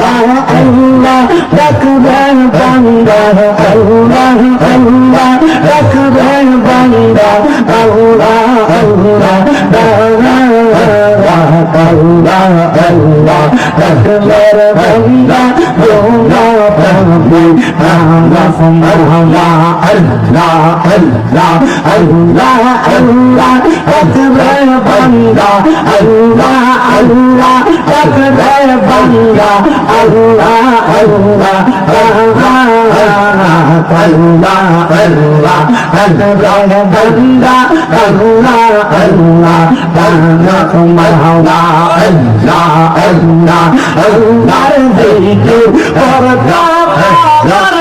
আল্লাহ আল্লাহ রাখবেন বান্দার আল্লাহ আল্লাহ আল্লাহ আল্লাহ ডাকবেন বান্দা আল্লাহ আল্লাহ ডাকবেন বান্দা আল্লাহ আল্লাহ আল্লাহ আল্লাহ আল্লাহ বান্দা আল্লাহ আল্লাহ বান্দা মাওলা আল্লাহ আল্লাহ আল্লাহ দিকে পরদা কর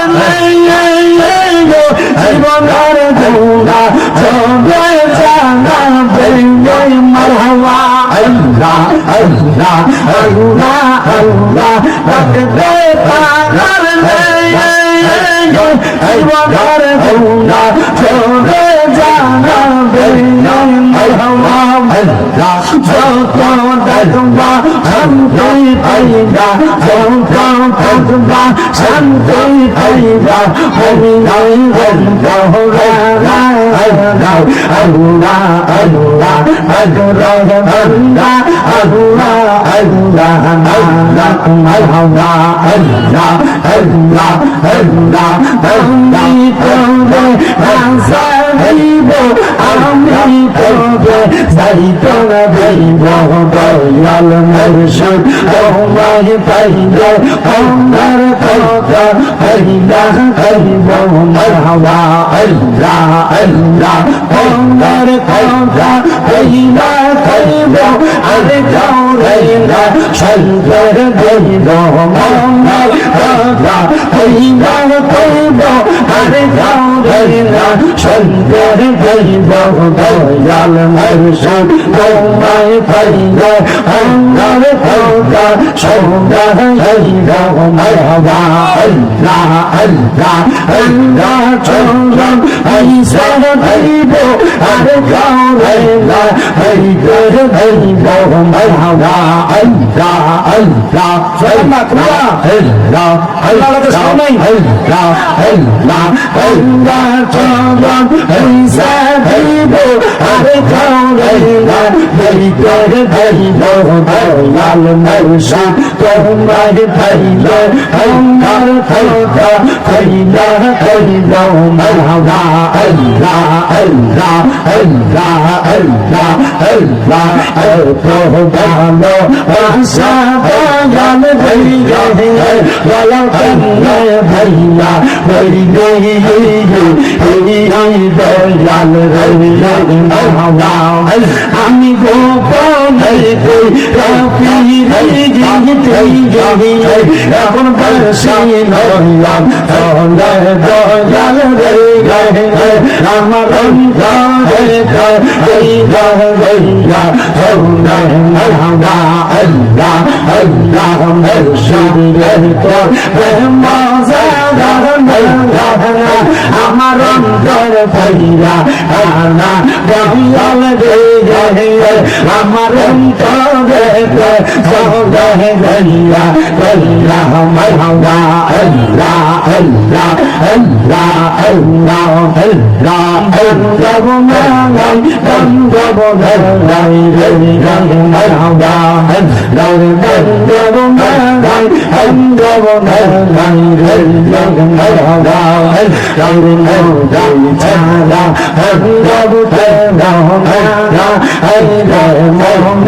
জীবনের দুনা চলে জানা বেঙ্গে মারহাবা আল্লাহ আল্লাহ আল্লাহ আল্লাহ রাখবে পাগল জীবনের দুনা চলে জানা বেঙ্গে মারহাবা আল্লাহ যত দেখবা শান্তি পাইবা যত দেখবা শান্তি পাইবা হরি নাই গঙ্গা আল্লাহ আল্লাহ আল্লাহ আল্লাহ আল্লাহ আল্লাহ আল্লাহ আল্লাহ আল্লাহ আল্লাহ আল্লাহ আল্লাহ আমি তোরে আসাইব আমি তোরে যাইত না দেব দয়াল মুর্শিদ তোমায় পাইলে আমার কথা হইলা Hey, اللهم لا لا لا فلما كنا لا لا لا تسمعين لا لا لا لا تسمعين سبيبو عليك পেরে ভাইল লাল মরসা তোমার ভাইল আমার ভাইলা ভাইলা ভাইল মরহবা আল্লাহ আল্লাহ আল্লাহ আল্লাহ আল্লাহ প্রভু ভালো আশা ভালো है वाला करना भैया भरी गई हरी हरी दयाल रवि हमारा हम गोपाल এখন বসে নলাম তলে আমার lắm có về quê con về mình là mình là mấy hồng đà hình là hình là hình là hình là hình là hình là con má ngày tâm cho con về ngày hình là mấy hồng đà hình là hình là con má ngày hình cho con về ngày hình là mấy hồng đà hình là hình là cha là hình là con về nào hình là hình là Oh,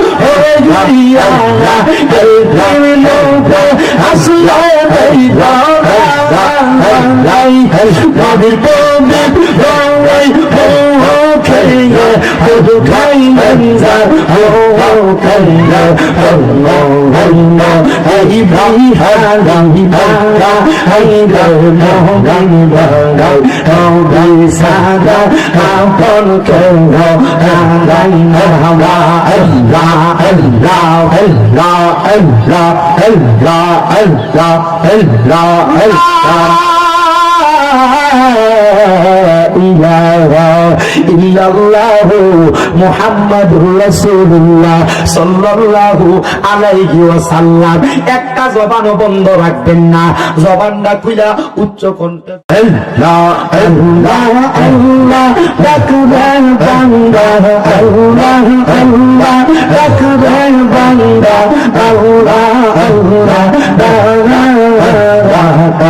ও খেয়ে ও খাই মঞ্জা ও ও খাইয়া ও ও হইয়া এই ভাই হারাই ভাঙা এই রে মোহগান ভাঙাই ও ভাই সাদা আপন কেন্দ্র হারাই হাওয়া আল্লাহ আল্লাহ আল্লাহ আল্লাহ আল্লাহ আল্লাহ আল্লাহ একটা জবান বন্ধ রাখবেন না জবানটা খুলা উচ্চ কণ্ঠে আল্লাহ আল্লাহ আল্লাহ ডাকবেন ইল্লাল্লাহু জবান বন্ধ রাখবেন না জবানটা খুলা উচ্চ কণ্ঠে আল্লাহ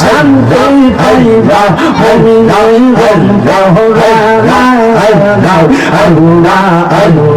শান্তি পাইবা হরি নাম হরি নাম হরি নাম হরি নাম হরি নাম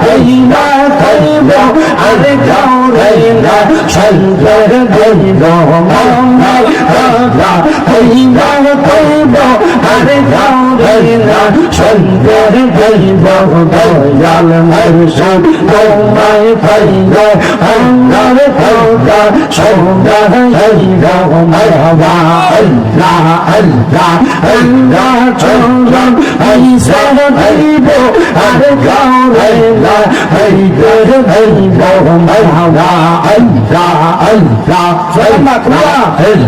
হইলা খাইব আর যাও রে না সঞ্জয় দৈব সন্ধ্যের গরিব দয়াল হর্ষণ তোমায় পাইব অন্নর খোদা সন্ধ্যা হরিব মরবা আল্লাহ আল্লাহ আল্লাহ চন্দ্রম ঐশ্বর হরিব আর গাও রইলা হরিবর হরিব মরবা আল্লাহ আল্লাহ আল্লাহ আল্লাহ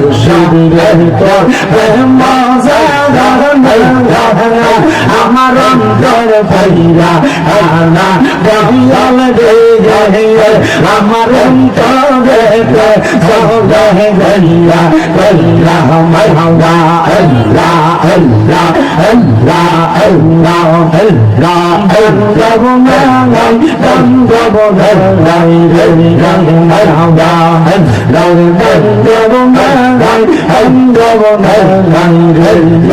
মসজিদ রে তোর মাজার আমার অন্তর ভাইরা আনা বহিয়াল রে আমার অন্তর সৌদে গলিয়া গলিয়া মহঙ্গা আল্লাহ আল্লাহ আল্লাহ আল্লাহ আল্লাহ গঙ্গব মালাই গঙ্গব গলাই গঙ্গ মহঙ্গা গঙ্গব মালাই গঙ্গব গলাই গঙ্গ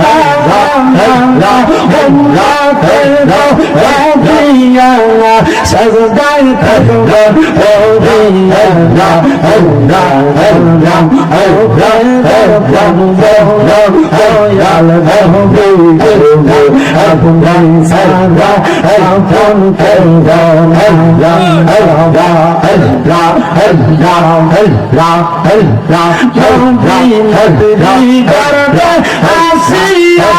la la la la la la সাজদাই থাকব আল্লাহ আল্লাহ আল্লাহ আল্লাহ আসিয়া